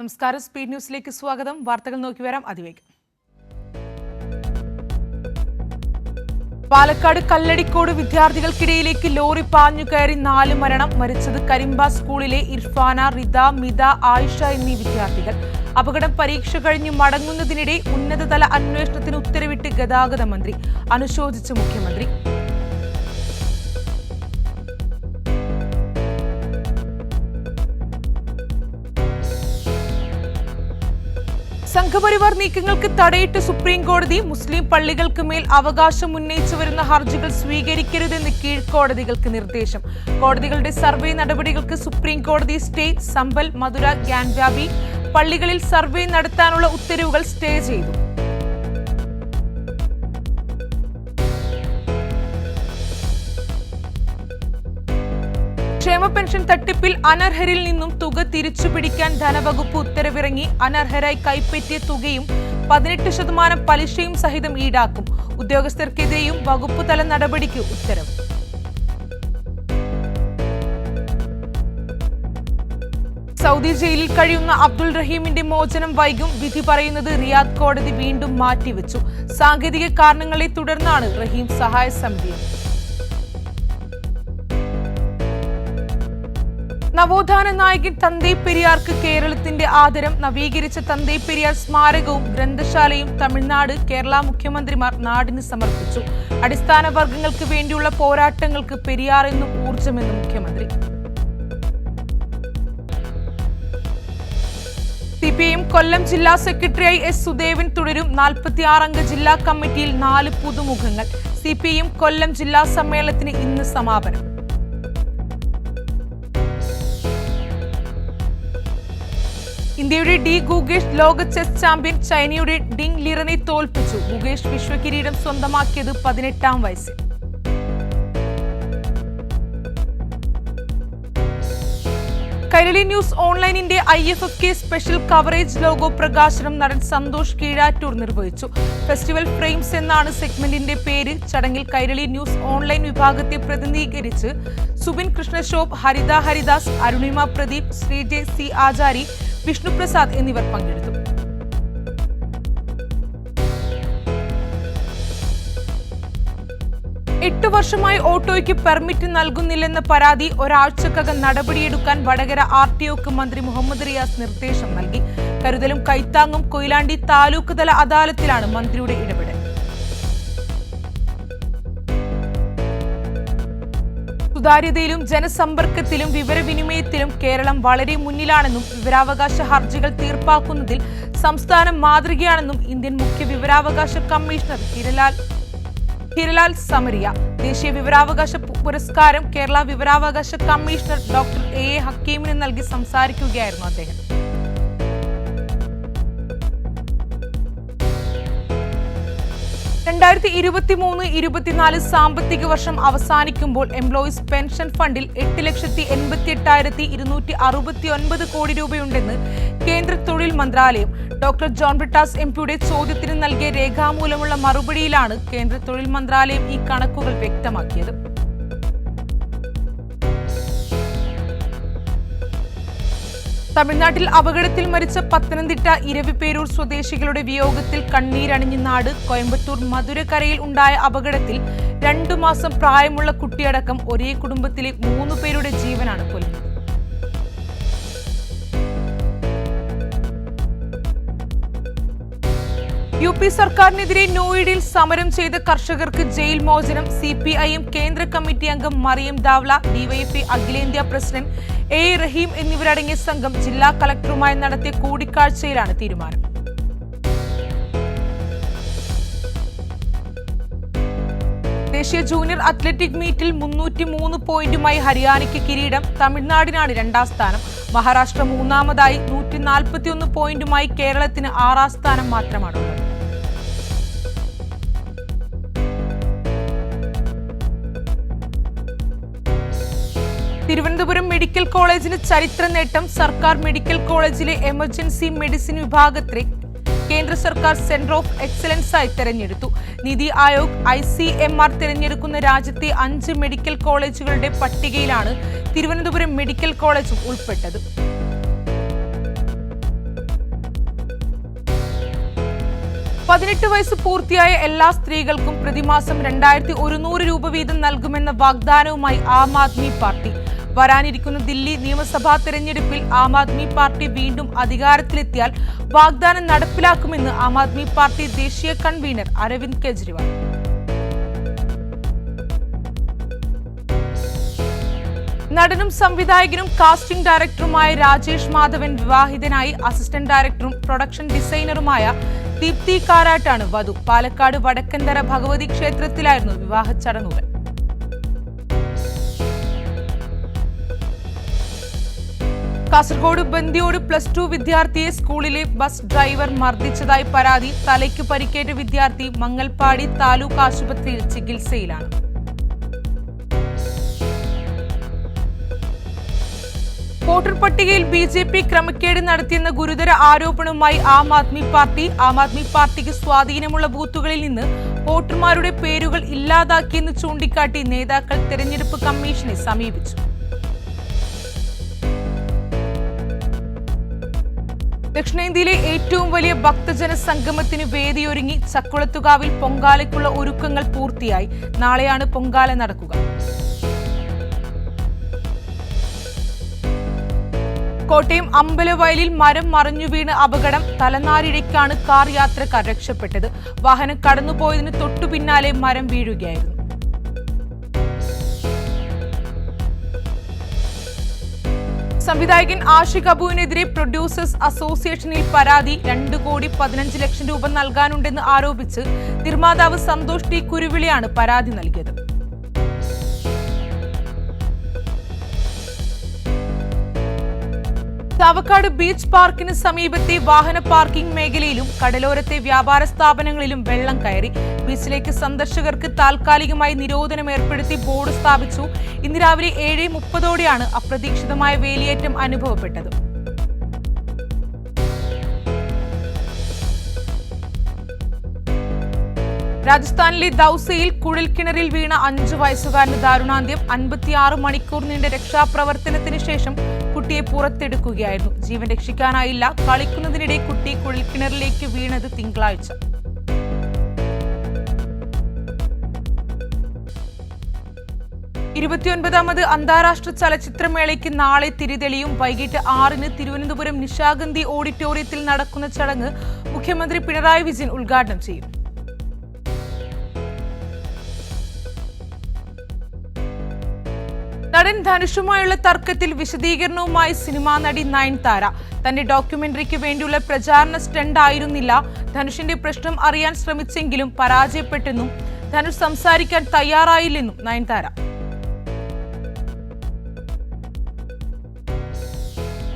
നമസ്കാരം. സ്പീഡ് ന്യൂസിലേക്ക് സ്വാഗതം. വാർത്തകൾ നോക്കി വരാം. അതിവേഗം. പാലക്കാട് കല്ലടിക്കോട് വിദ്യാർത്ഥികൾക്കിടയിലേക്ക് ലോറി പാഞ്ഞു കയറി നാല് മരണം. മരിച്ചത് കരിമ്പ സ്കൂളിലെ ഇർഫാന റിത മിത ആയിഷ എന്നീ വിദ്യാർത്ഥികൾ. അപകടം പരീക്ഷ കഴിഞ്ഞ് മടങ്ങുന്നതിനിടെ ഉന്നതതല അന്വേഷണത്തിന് ഉത്തരവിട്ട് ഗതാഗത മന്ത്രി അനുശോചിച്ച് മുഖ്യമന്ത്രി. സംഘപരിവാർ നീക്കങ്ങൾക്ക് തടയിട്ട് സുപ്രീം കോടതി മുസ്ലിം പള്ളികൾക്ക് മേൽ അവകാശം ഉന്നയിച്ചു വരുന്ന ഹർജികൾ സ്വീകരിക്കരുതെന്ന് കീഴ്ക്കോടതികൾക്ക് നിർദ്ദേശം. കോടതികളുടെ സർവേ നടപടികൾക്ക് സുപ്രീം കോടതി സ്റ്റേ സമ്പൽ മധുര ഗ്യാൻവ്യാപി പള്ളികളിൽ സർവേ നടത്താനുള്ള ഉത്തരവുകൾ സ്റ്റേ ചെയ്തു. ക്ഷേമ പെൻഷൻ തട്ടിപ്പിൽ അനർഹരിൽ നിന്നും തുക തിരിച്ചുപിടിക്കാൻ ധനവകുപ്പ് ഉത്തരവിറങ്ങി. അനർഹരായി കൈപ്പറ്റിയ തുകയും പതിനെട്ട് ശതമാനം പലിശയും സഹിതം ഈടാക്കും. ഉദ്യോഗസ്ഥർക്കെതിരെയും വകുപ്പ് തല നടപടിക്ക് ഉത്തരവ്. സൗദി ജയിലിൽ കഴിയുന്ന അബ്ദുൾ റഹീമിന്റെ മോചനം വൈകും. വിധി പറയുന്നത് റിയാദ് കോടതി വീണ്ടും മാറ്റിവെച്ചു. സാങ്കേതിക കാരണങ്ങളെ തുടർന്നാണ് റഹീം സഹായ സമിതി നവോത്ഥാന നായകൻ തന്തേ പെരിയാർക്ക് കേരളത്തിന്റെ ആദരം. നവീകരിച്ച തന്തേ പെരിയാർ സ്മാരകവും ഗ്രന്ഥശാലയും തമിഴ്നാട് കേരള മുഖ്യമന്ത്രിമാർ നാടിന് സമർപ്പിച്ചു. അടിസ്ഥാന വർഗങ്ങൾക്ക് വേണ്ടിയുള്ള പോരാട്ടങ്ങൾക്ക് പെരിയാർ എന്നും ഊർജമെന്നും മുഖ്യമന്ത്രി. സി പി എം കൊല്ലം ജില്ലാ സെക്രട്ടറിയായി എസ് സുദേവൻ തുടരും നാൽപ്പത്തിയാറംഗ ജില്ലാ കമ്മിറ്റിയിൽ നാല് പുതുമുഖങ്ങൾ. സി പി എം കൊല്ലം ജില്ലാ സമ്മേളനത്തിന് ഇന്ന് സമാപനം. ഇന്ത്യയുടെ ഡി ഗുഗേഷ് ലോക ചെസ് ചാമ്പ്യൻ ചൈനയുടെ ഡിങ് ലിറനെ തോൽപ്പിച്ചു. ഗുഗേഷ് വിശ്വകിരീടം സ്വന്തമാക്കിയത് പതിനെട്ടാം വയസ്സിൽ. Kairali news ഓൺലൈനിന്റെ I F F K special coverage logo പ്രകാശനം നടൻ സന്തോഷ് കീഴാറ്റൂർ നിർവഹിച്ചു. ഫെസ്റ്റിവൽ ഫ്രെയിംസ് എന്നാണ് സെഗ്മെന്റിന്റെ പേര്. ചടങ്ങിൽ കൈരളി ന്യൂസ് ഓൺലൈൻ വിഭാഗത്തെ പ്രതിനിധീകരിച്ച് സുബിൻ കൃഷ്ണശോഭ് ഹരിത ഹരിദാസ് അരുണിമ പ്രദീപ് ശ്രീജയ് സി ആചാരി വിഷ്ണുപ്രസാദ് എന്നിവർ പങ്കെടുത്തു. എട്ട് വർഷമായി ഓട്ടോയ്ക്ക് പെർമിറ്റ് നൽകുന്നില്ലെന്ന പരാതി ഒരാഴ്ചക്കകം നടപടിയെടുക്കാൻ വടകര ആർ ടി ഒക്ക് മന്ത്രി മുഹമ്മദ് റിയാസ് നിർദ്ദേശം നൽകി. കരുതലും കൈത്താങ്ങും കൊയിലാണ്ടി താലൂക്ക് തല അദാലത്തിലാണ് മന്ത്രിയുടെ ഇടപെടൽ സുതാര്യതയിലും ജനസമ്പർക്കത്തിലും വിവരവിനിമയത്തിലും കേരളം വളരെ മുന്നിലാണെന്നും വിവരാവകാശ ഹർജികൾ തീർപ്പാക്കുന്നതിൽ സംസ്ഥാനം മാതൃകയാണെന്നും ഇന്ത്യൻ മുഖ്യ വിവരാവകാശ കമ്മീഷണർ ഹിരലാൽ ഹിരലാൽ സമരിയ ദേശീയ വിവരാവകാശ പുരസ്കാരം കേരള വിവരാവകാശ കമ്മീഷണർ ഡോക്ടർ എ എ ഹക്കീമിന് നൽകി സംസാരിക്കുകയായിരുന്നു അദ്ദേഹം. രണ്ടായിരത്തി ഇരുപത്തി മൂന്ന് ഇരുപത്തിനാല് സാമ്പത്തിക വർഷം അവസാനിക്കുമ്പോൾ എംപ്ലോയീസ് പെൻഷൻ ഫണ്ടിൽ എട്ട് ലക്ഷത്തി എൺപത്തി എട്ടായിരത്തി ഇരുന്നൂറ്റി അറുപത്തി ഒൻപത് കോടി രൂപയുണ്ടെന്ന് കേന്ദ്ര തൊഴിൽ മന്ത്രാലയം. ഡോക്ടർ ജോൺ ബ്രിട്ടാസ് എം പിയുടെ ചോദ്യത്തിന് നൽകിയ രേഖാമൂലമുള്ള മറുപടിയിലാണ് കേന്ദ്ര തൊഴിൽ മന്ത്രാലയം ഈ കണക്കുകൾ വ്യക്തമാക്കിയത്. തമിഴ്നാട്ടിൽ അപകടത്തിൽ മരിച്ച പത്തനംതിട്ട ഇരവിപേരൂർ സ്വദേശികളുടെ വിയോഗത്തിൽ കണ്ണീരണിഞ്ഞ നാട് കോയമ്പത്തൂർ മധുരക്കരയിൽ ഉണ്ടായ അപകടത്തിൽ രണ്ടു മാസം പ്രായമുള്ള കുട്ടിയടക്കം ഒരേ കുടുംബത്തിലെ മൂന്ന് പേരുടെ ജീവനാണ് കൊല്ലുന്നത്. യു പി സർക്കാരിനെതിരെ നോയിഡയിൽ സമരം ചെയ്ത കർഷകർക്ക് ജയിൽ മോചനം സി പി ഐ എം കേന്ദ്ര കമ്മിറ്റി അംഗം മറിയം ദാവ്ല ഡിവൈഎഫ്ഐ അഖിലേന്ത്യാ പ്രസിഡന്റ് എ റഹീം എന്നിവരടങ്ങിയ സംഘം ജില്ലാ കളക്ടറുമായി നടത്തിയ കൂടിക്കാഴ്ചയിലാണ് തീരുമാനം. ദേശീയ ജൂനിയർ അത്ലറ്റിക് മീറ്റിൽ മുന്നൂറ്റി മൂന്ന് പോയിന്റുമായി ഹരിയാനയ്ക്ക് കിരീടം തമിഴ്നാടിനാണ് രണ്ടാം സ്ഥാനം. മഹാരാഷ്ട്ര മൂന്നാമതായി നൂറ്റി നാൽപ്പത്തിയൊന്ന് പോയിന്റുമായി കേരളത്തിന് ആറാം സ്ഥാനം മാത്രമാണുള്ളത്. തിരുവനന്തപുരം മെഡിക്കൽ കോളേജിന് ചരിത്ര നേട്ടം സർക്കാർ മെഡിക്കൽ കോളേജിലെ എമർജൻസി മെഡിസിൻ വിഭാഗത്തെ കേന്ദ്ര സർക്കാർ സെന്റർ ഓഫ് എക്സലൻസായി തെരഞ്ഞെടുത്തു. NITI Aayog I C M R തിരഞ്ഞെടുക്കുന്ന രാജ്യത്തെ അഞ്ച് മെഡിക്കൽ കോളേജുകളുടെ പട്ടികയിലാണ് തിരുവനന്തപുരം മെഡിക്കൽ കോളേജും ഉൾപ്പെട്ടത്. പതിനെട്ട് വയസ്സ് പൂർത്തിയായ എല്ലാ സ്ത്രീകൾക്കും പ്രതിമാസം രണ്ടായിരത്തി ഒരുന്നൂറ് രൂപ വീതം നൽകുമെന്ന വാഗ്ദാനവുമായി ആം ആദ്മി പാർട്ടി വരാനിരിക്കുന്ന. ദില്ലി നിയമസഭാ തെരഞ്ഞെടുപ്പിൽ ആം ആദ്മി പാർട്ടി വീണ്ടും അധികാരത്തിലെത്തിയാൽ വാഗ്ദാനം നടപ്പിലാക്കുമെന്ന് ആം ആദ്മി പാർട്ടി ദേശീയ കൺവീനർ അരവിന്ദ് കെജ്രിവാൾ. നടനും സംവിധായകനും കാസ്റ്റിംഗ് ഡയറക്ടറുമായ രാജേഷ് മാധവൻ വിവാഹിതനായി അസിസ്റ്റന്റ് ഡയറക്ടറും പ്രൊഡക്ഷൻ ഡിസൈനറുമായ ദീപ്തി കാരാട്ടാണ് വധു. പാലക്കാട് വടക്കന്തര ഭഗവതി ക്ഷേത്രത്തിലായിരുന്നു വിവാഹ ചടങ്ങുകൾ. കാസർഗോഡ് ബന്ദിയോട് പ്ലസ് ടു വിദ്യാർത്ഥിയെ സ്കൂളിലെ ബസ് ഡ്രൈവർ മർദ്ദിച്ചതായി പരാതി. തലയ്ക്ക് പരിക്കേറ്റ വിദ്യാർത്ഥി മങ്ങൽപ്പാടി താലൂക്ക് ആശുപത്രിയിൽ ചികിത്സയിലാണ്. വോട്ടർ പട്ടികയിൽ ബി ജെ പി ക്രമക്കേട് നടത്തിയെന്ന ഗുരുതര ആരോപണവുമായി ആം ആദ്മി പാർട്ടി ആം ആദ്മി പാർട്ടിക്ക് സ്വാധീനമുള്ള ബൂത്തുകളിൽ നിന്ന് വോട്ടർമാരുടെ പേരുകൾ ഇല്ലാതാക്കിയെന്ന് ചൂണ്ടിക്കാട്ടി നേതാക്കൾ തെരഞ്ഞെടുപ്പ് കമ്മീഷനെ സമീപിച്ചു. ദക്ഷിണേന്ത്യയിലെ ഏറ്റവും വലിയ ഭക്തജന സംഗമത്തിന് വേദിയൊരുങ്ങി ചക്കുളത്തുകാവിൽ പൊങ്കാലയ്ക്കുള്ള ഒരുക്കങ്ങൾ പൂർത്തിയായി. നാളെയാണ് പൊങ്കാല നടക്കുക. കോട്ടയം അമ്പലവയലിൽ മരം മറിഞ്ഞു വീണ് അപകടം തലനാരിഴയ്ക്കാണ് കാർ യാത്രക്കാർ രക്ഷപ്പെട്ടത്. വാഹനം കടന്നുപോയതിന് തൊട്ടു പിന്നാലെ മരം വീഴുകയായിരുന്നു. സംവിധായകൻ ആഷിഖ് അബുവിനെതിരെ പ്രൊഡ്യൂസേഴ്സ് അസോസിയേഷനിൽ പരാതി രണ്ട് കോടി പതിനഞ്ച് ലക്ഷം രൂപ നൽകാനുണ്ടെന്ന് ആരോപിച്ച് നിർമ്മാതാവ് സന്തോഷ് ടി കുരുവിളിയാണ് പരാതി നൽകിയത്. ചാവക്കാട് ബീച്ച് പാർക്കിന് സമീപത്തെ വാഹന പാർക്കിംഗ് മേഖലയിലും കടലോരത്തെ വ്യാപാര സ്ഥാപനങ്ങളിലും വെള്ളം കയറി. ബീച്ചിലേക്ക് സന്ദർശകർക്ക് താൽക്കാലികമായി നിരോധനം ഏർപ്പെടുത്തി ബോർഡ് സ്ഥാപിച്ചു. ഇന്ന് രാവിലെ ഏഴ് മുപ്പതോടെയാണ് അപ്രതീക്ഷിതമായ വേലിയേറ്റം അനുഭവപ്പെട്ടത്. രാജസ്ഥാനിലെ ദൌസയിൽ കുഴൽക്കിണറിൽ വീണ അഞ്ചു വയസ്സുകാരന് ദാരുണാന്ത്യം. അൻപത്തിയാറ് മണിക്കൂർ നീണ്ട രക്ഷാപ്രവർത്തനത്തിന് ശേഷം കുട്ടിയെ പുറത്തെടുക്കുകയായിരുന്നു. ജീവൻ രക്ഷിക്കാനായില്ല. കളിക്കുന്നതിനിടെ കുട്ടി കുഴൽക്കിണറിലേക്ക് വീണത് തിങ്കളാഴ്ച. ഇരുപത്തിയൊൻപതാമത് അന്താരാഷ്ട്ര ചലച്ചിത്രമേളയ്ക്ക് നാളെ തിരിതെളിയും. വൈകിട്ട് ആറിന് തിരുവനന്തപുരം നിശാഗന്ധി ഓഡിറ്റോറിയത്തിൽ നടക്കുന്ന ചടങ്ങ് മുഖ്യമന്ത്രി പിണറായി വിജയൻ ഉദ്ഘാടനം ചെയ്യും. നടൻ ധനുഷുമായുള്ള തർക്കത്തിൽ വിശദീകരണവുമായി സിനിമാ നടി നയൻതാര. തന്റെ ഡോക്യുമെന്ററിക്ക് വേണ്ടിയുള്ള പ്രചാരണ സ്റ്റണ്ട് ആയിരുന്നില്ല ധനുഷിന്റെ പ്രശ്നം അറിയാൻ ശ്രമിച്ചെങ്കിലും പരാജയപ്പെട്ടെന്നും ധനുഷ് സംസാരിക്കാൻ തയ്യാറായില്ലെന്നും നയൻതാര.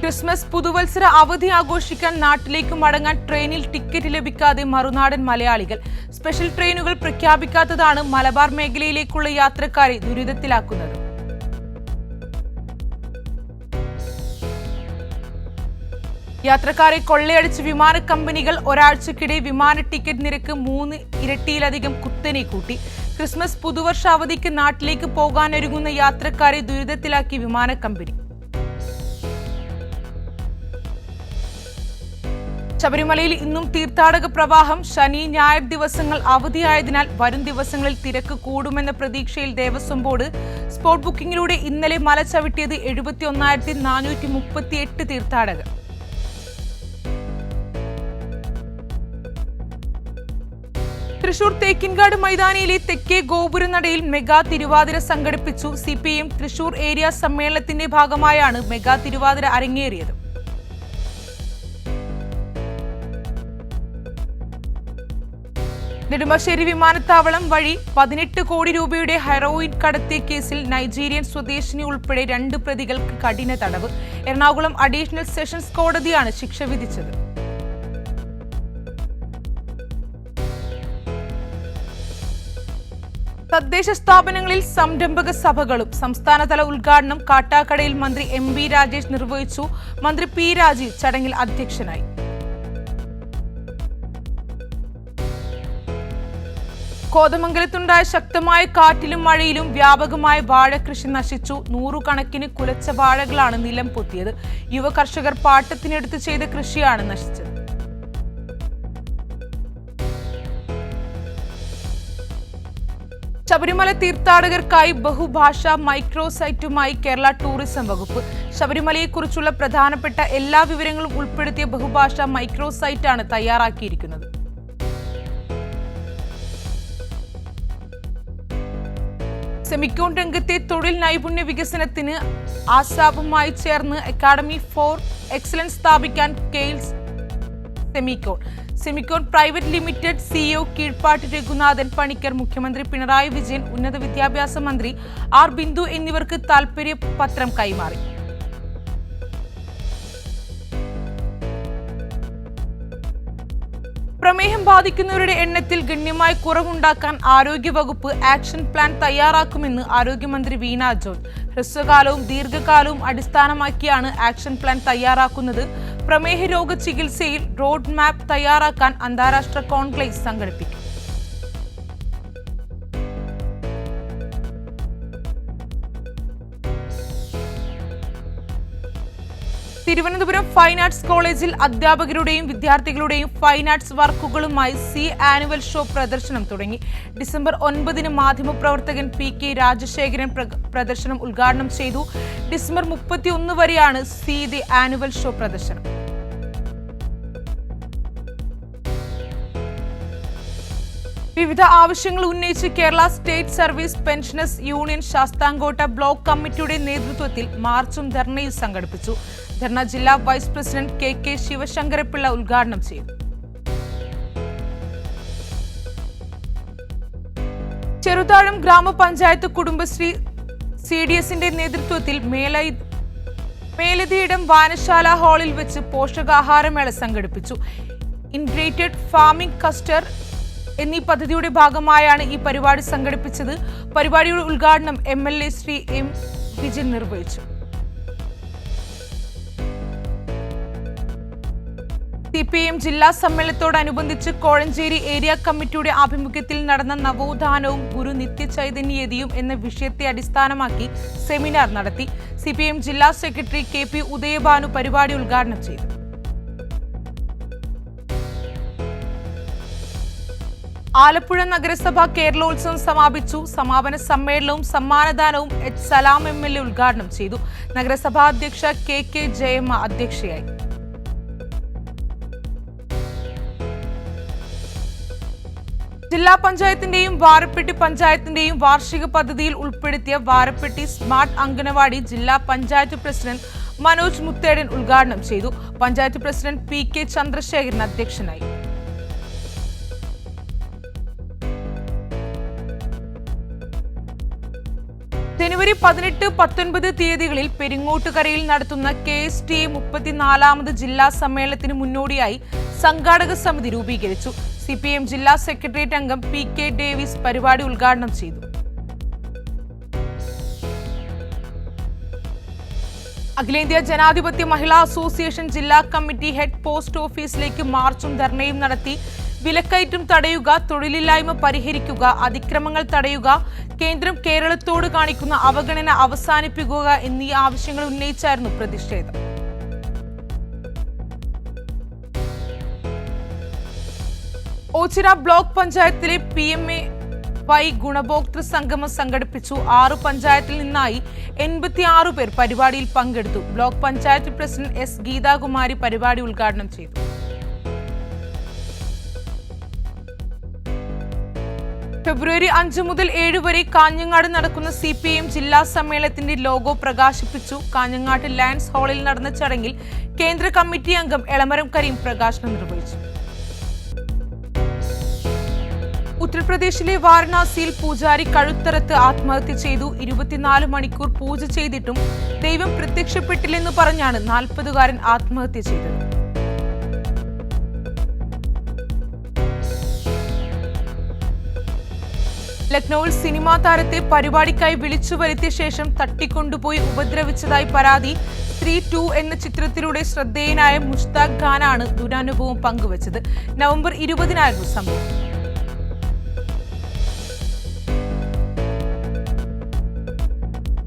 ക്രിസ്മസ് പുതുവത്സര അവധി ആഘോഷിക്കാൻ നാട്ടിലേക്ക് മടങ്ങാൻ ട്രെയിനിൽ ടിക്കറ്റ് ലഭിക്കാതെ മറുനാടൻ മലയാളികൾ. സ്പെഷ്യൽ ട്രെയിനുകൾ പ്രഖ്യാപിക്കാത്തതാണ് മലബാർ മേഖലയിലേക്കുള്ള യാത്രക്കാരെ ദുരിതത്തിലാക്കുന്നത്. യാത്രക്കാരെ കൊള്ളയടിച്ച് വിമാന കമ്പനികൾ ഒരാഴ്ചക്കിടെ വിമാന ടിക്കറ്റ് നിരക്ക് മൂന്ന് ഇരട്ടിയിലധികം കുത്തനെ കൂട്ടി. ക്രിസ്മസ് പുതുവർഷ അവധിക്ക് നാട്ടിലേക്ക് പോകാനൊരുങ്ങുന്ന യാത്രക്കാരെ ദുരിതത്തിലാക്കി വിമാന കമ്പനി. ശബരിമലയിൽ ഇന്നും തീർത്ഥാടക പ്രവാഹം. ശനി ഞായർ ദിവസങ്ങൾ അവധിയായതിനാൽ വരും ദിവസങ്ങളിൽ തിരക്ക് കൂടുമെന്ന പ്രതീക്ഷയിൽ ദേവസ്വം ബോർഡ് സ്പോട്ട് ബുക്കിംഗിലൂടെ ഇന്നലെ മല ചവിട്ടിയത് എഴുപത്തി ഒന്നായിരത്തി നാനൂറ്റി മുപ്പത്തി എട്ട് തീർത്ഥാടകർ. തൃശൂർ തേക്കിൻകാട് മൈതാനിയിലെ തെക്കേ ഗോപുരനടയിൽ മെഗാ തിരുവാതിര സംഘടിപ്പിച്ചു C P M Thrissur area സമ്മേളനത്തിന്റെ ഭാഗമായാണ് മെഗാ തിരുവാതിര അരങ്ങേറിയത്. നെടുമ്പാശ്ശേരി വിമാനത്താവളം വഴി പതിനെട്ട് കോടി രൂപയുടെ ഹെറോയിൻ കടത്തിയ കേസിൽ നൈജീരിയൻ സ്വദേശിനി ഉൾപ്പെടെ രണ്ട് പ്രതികൾക്ക് കഠിന തടവ്. എറണാകുളം അഡീഷണൽ സെഷൻസ് കോടതിയാണ് ശിക്ഷ വിധിച്ചത്. തദ്ദേശ സ്ഥാപനങ്ങളിൽ സംരംഭക സഭകളും സംസ്ഥാനതല ഉദ്ഘാടനം കാട്ടാക്കടയിൽ മന്ത്രി എം വി രാജേഷ് നിർവഹിച്ചു. മന്ത്രി പി രാജീവ് ചടങ്ങിൽ അധ്യക്ഷനായി. കോതമംഗലത്തുണ്ടായ ശക്തമായ കാറ്റിലും മഴയിലും വ്യാപകമായ വാഴകൃഷി നശിച്ചു. നൂറുകണക്കിന് കുലച്ച വാഴകളാണ് നിലം പൊത്തിയത്. യുവ കർഷകർ പാട്ടത്തിനെടുത്ത് ചെയ്ത കൃഷിയാണ് നശിച്ചത്. ശബരിമല തീർത്ഥാടകർക്കായി ബഹുഭാഷ മൈക്രോ സൈറ്റുമായി കേരള ടൂറിസം വകുപ്പ്. ശബരിമലയെക്കുറിച്ചുള്ള പ്രധാനപ്പെട്ട എല്ലാ വിവരങ്ങളും ഉൾപ്പെടുത്തിയ ബഹുഭാഷ മൈക്രോ സൈറ്റാണ് തയ്യാറാക്കിയിരിക്കുന്നത്. സെമിക്കോൺ രംഗത്തെ തൊഴിൽ നൈപുണ്യ വികസനത്തിന് ആസാബുമായി ചേർന്ന് അക്കാഡമി ഫോർ എക്സലൻസ് സ്ഥാപിക്കാൻ Kaynes Semicon. Semicon private limited CEO Keezhpat Raghunathan Panicker മുഖ്യമന്ത്രി പിണറായി വിജയൻ ഉന്നത വിദ്യാഭ്യാസ മന്ത്രി ആർ ബിന്ദു എന്നിവർക്ക് താൽപര്യ പത്രം കൈമാറി. പ്രമേഹം ബാധിക്കുന്നവരുടെ എണ്ണത്തിൽ ഗണ്യമായ കുറവുണ്ടാക്കാൻ ആരോഗ്യവകുപ്പ് ആക്ഷൻ പ്ലാൻ തയ്യാറാക്കുമെന്ന് ആരോഗ്യമന്ത്രി വീണ ജോൺ ഹ്രസ്വകാലവും ദീർഘകാലവും അടിസ്ഥാനമാക്കിയാണ് ആക്ഷൻ പ്ലാൻ തയ്യാറാക്കുന്നത് പ്രമേഹ രോഗ ചികിത്സയിൽ റോഡ് മാപ്പ് തയ്യാറാക്കാൻ അന്താരാഷ്ട്ര കോൺക്ലേവ് സംഘടിപ്പിക്കും. തിരുവനന്തപുരം ഫൈൻ ആർട്സ് കോളേജിൽ അധ്യാപകരുടെയും വിദ്യാർത്ഥികളുടെയും ഫൈൻ ആർട്സ് വർക്കുകളുമായി സി ആനുവൽ ഷോ പ്രദർശനം തുടങ്ങി. ഡിസംബർ ഒൻപതിന് മാധ്യമപ്രവർത്തകൻ പി കെ രാജശേഖരൻ പ്രദർശനം ഉദ്ഘാടനം ചെയ്തു. ഡിസംബർ മുപ്പത്തി ഒന്ന് വരെയാണ് സി ദി ആനുവൽ ഷോ പ്രദർശനം. വിവിധ ആവശ്യങ്ങൾ ഉന്നയിച്ച് Kerala state service pensioners union Sasthamkotta block കമ്മിറ്റിയുടെ നേതൃത്വത്തിൽ മാർച്ചും ധർണയും സംഘടിപ്പിച്ചു. ധർണ ജില്ലാ vice president K K Sivasankarapillai ഉദ്ഘാടനം ചെയ്യും. ചെറുതാഴം ഗ്രാമപഞ്ചായത്ത് കുടുംബശ്രീ സി ഡി എസിന്റെ നേതൃത്വത്തിൽ മേല മേലതിയിടം വാനശാല ഹാളിൽ വെച്ച് പോഷകാഹാരമേള സംഘടിപ്പിച്ചു. ഇൻഗ്രേറ്റഡ് ഫാമിംഗ് കസ്റ്റർ എന്നീ പദ്ധതിയുടെ ഭാഗമായാണ് ഈ പരിപാടി സംഘടിപ്പിച്ചത്. പരിപാടിയുടെ ഉദ്ഘാടനം M L A Shri M Vijayan നിർവഹിച്ചു. എം ജില്ലാ സമ്മേളനത്തോടനുബന്ധിച്ച് കോഴഞ്ചേരി ഏരിയ കമ്മിറ്റിയുടെ ആഭിമുഖ്യത്തിൽ നടന്ന നവോത്ഥാനവും ഗുരു നിത്യചൈതന്യതിയും എന്ന വിഷയത്തെ അടിസ്ഥാനമാക്കി സെമിനാർ നടത്തി സി പി എം ജില്ലാ സെക്രട്ടറി കെ പി ഉദയഭാനു പരിപാടി ഉദ്ഘാടനം ചെയ്തു. ആലപ്പുഴ നഗരസഭ കേരളോത്സവം സമാപിച്ചു. സമാപന സമ്മേളനവും സമ്മാനദാനവും H Salam M L A ഉദ്ഘാടനം ചെയ്തു. നഗരസഭാ അധ്യക്ഷ കെ കെ ജയമ്മ അധ്യക്ഷയായി. ജില്ലാ പഞ്ചായത്തിന്റെയും വാരപ്പെട്ടി പഞ്ചായത്തിന്റെയും വാർഷിക പദ്ധതിയിൽ ഉൾപ്പെടുത്തിയ വാരപ്പെട്ടി സ്മാർട്ട് അംഗനവാടി ജില്ലാ പഞ്ചായത്ത് പ്രസിഡന്റ് മനോജ് മുത്തേടൻ ഉദ്ഘാടനം ചെയ്തു. Panchayat president P K Chandrasekharan അധ്യക്ഷനായി. ജനുവരി പതിനെട്ട് പത്തൊൻപത് തീയതികളിൽ പെരിങ്ങോട്ടുകരയിൽ നടത്തുന്ന കെ എസ് ടി എ മുപ്പത്തിനാലാമത് ജില്ലാ സമ്മേളനത്തിന് മുന്നോടിയായി സംഘാടക സമിതി രൂപീകരിച്ചു. സി പി എം ജില്ലാ സെക്രട്ടേറിയറ്റ് അംഗം പി കെ ഡേവിസ് പരിപാടി ഉദ്ഘാടനം ചെയ്തു. അഖിലേന്ത്യാ ജനാധിപത്യ മഹിളാ അസോസിയേഷൻ ജില്ലാ കമ്മിറ്റി ഹെഡ് പോസ്റ്റ് ഓഫീസിലേക്ക് മാർച്ചും ധർണയും നടത്തി. വിലക്കയറ്റം തടയുക തൊഴിലില്ലായ്മ പരിഹരിക്കുക അതിക്രമങ്ങൾ തടയുക കേന്ദ്രം കേരളത്തോട് കാണിക്കുന്ന അവഗണന അവസാനിപ്പിക്കുക എന്നീ ആവശ്യങ്ങൾ ഉന്നയിച്ചായിരുന്നു പ്രതിഷേധം. ഓച്ചിറ ബ്ലോക്ക് പഞ്ചായത്തിലെ പി എം എ വൈ ഗുണഭോക്തൃ സംഗമം സംഘടിപ്പിച്ചു. ആറു പഞ്ചായത്തിൽ നിന്നായി എൺപത്തി ആറ് പേർ പരിപാടിയിൽ പങ്കെടുത്തു. Block panchayat president S Geethakumari പരിപാടി ഉദ്ഘാടനം ചെയ്തു. ഫെബ്രുവരി അഞ്ച് മുതൽ ഏഴ് വരെ കാഞ്ഞങ്ങാട് നടക്കുന്ന സി പി എം ജില്ലാ സമ്മേളനത്തിന്റെ ലോഗോ പ്രകാശിപ്പിച്ചു. കാഞ്ഞങ്ങാട്ട് ലാൻഡ്സ് ഹാളിൽ നടന്ന ചടങ്ങിൽ കേന്ദ്ര കമ്മിറ്റി അംഗം എളമരം കരീം പ്രകാശനം നിർവഹിച്ചു. ഉത്തർപ്രദേശിലെ വാരണാസിയിൽ പൂജാരി കഴുത്തറത്ത് ആത്മഹത്യ ചെയ്തു. ഇരുപത്തിനാല് മണിക്കൂർ പൂജ ചെയ്തിട്ടും ദൈവം പ്രത്യക്ഷപ്പെട്ടില്ലെന്ന് പറഞ്ഞാണ് നാൽപ്പതുകാരൻ ആത്മഹത്യ ചെയ്തത്. ലക്നൌവിൽ സിനിമാ താരത്തെ പരിപാടിക്കായി വിളിച്ചു വരുത്തിയ ശേഷം തട്ടിക്കൊണ്ടുപോയി ഉപദ്രവിച്ചതായി പരാതി സ്ത്രീ ടു എന്ന ചിത്രത്തിലൂടെ ശ്രദ്ധേയനായ മുഷ്താഖ് ഖാനാണ് ദുരനുഭവം പങ്കുവച്ചത്. നവംബർ ഇരുപതിനായിരുന്നു സംഭവം.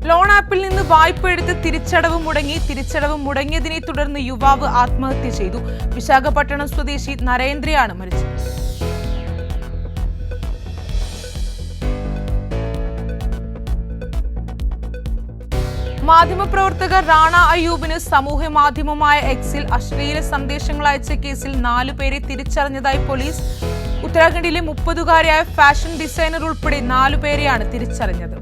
ലോൺ ആപ്പിൽ നിന്ന് വായ്പ എടുത്ത് തിരിച്ചടവ് മുടങ്ങി തിരിച്ചടവ് മുടങ്ങിയതിനെ തുടർന്ന് യുവാവ് ആത്മഹത്യ ചെയ്തു. വിശാഖപട്ടണം സ്വദേശി നരേന്ദ്രയാണ് മരിച്ചത്. മാധ്യമപ്രവർത്തകർ റാണ അയ്യൂബിന് സമൂഹ മാധ്യമമായ എക്സിൽ അശ്ലീല സന്ദേശങ്ങൾ അയച്ച കേസിൽ നാലുപേരെ തിരിച്ചറിഞ്ഞതായി പോലീസ്. ഉത്തരാഖണ്ഡിലെ മുപ്പതുകാരിയായ ഫാഷൻ ഡിസൈനർ ഉൾപ്പെടെ നാലുപേരെയാണ് തിരിച്ചറിഞ്ഞത്.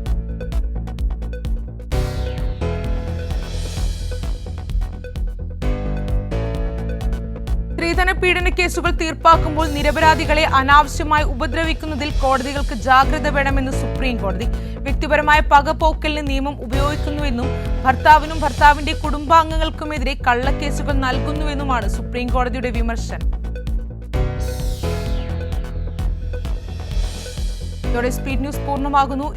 സ്ത്രീധന പീഡന കേസുകൾ തീർപ്പാക്കുമ്പോൾ നിരപരാധികളെ അനാവശ്യമായി ഉപദ്രവിക്കുന്നതിൽ കോടതികൾക്ക് ജാഗ്രത വേണമെന്ന് സുപ്രീം കോടതി. വ്യക്തിപരമായ പകപോക്കലിന് നിയമം ഉപയോഗിക്കുന്നുവെന്നും ഭർത്താവിനും ഭർത്താവിന്റെ കുടുംബാംഗങ്ങൾക്കുമെതിരെ കള്ളക്കേസുകൾ നൽകുന്നുവെന്നുമാണ് സുപ്രീം കോടതിയുടെ വിമർശനം. ഇതോടെ സ്പീഡ് ന്യൂസ് പൂർണമാകുന്നു.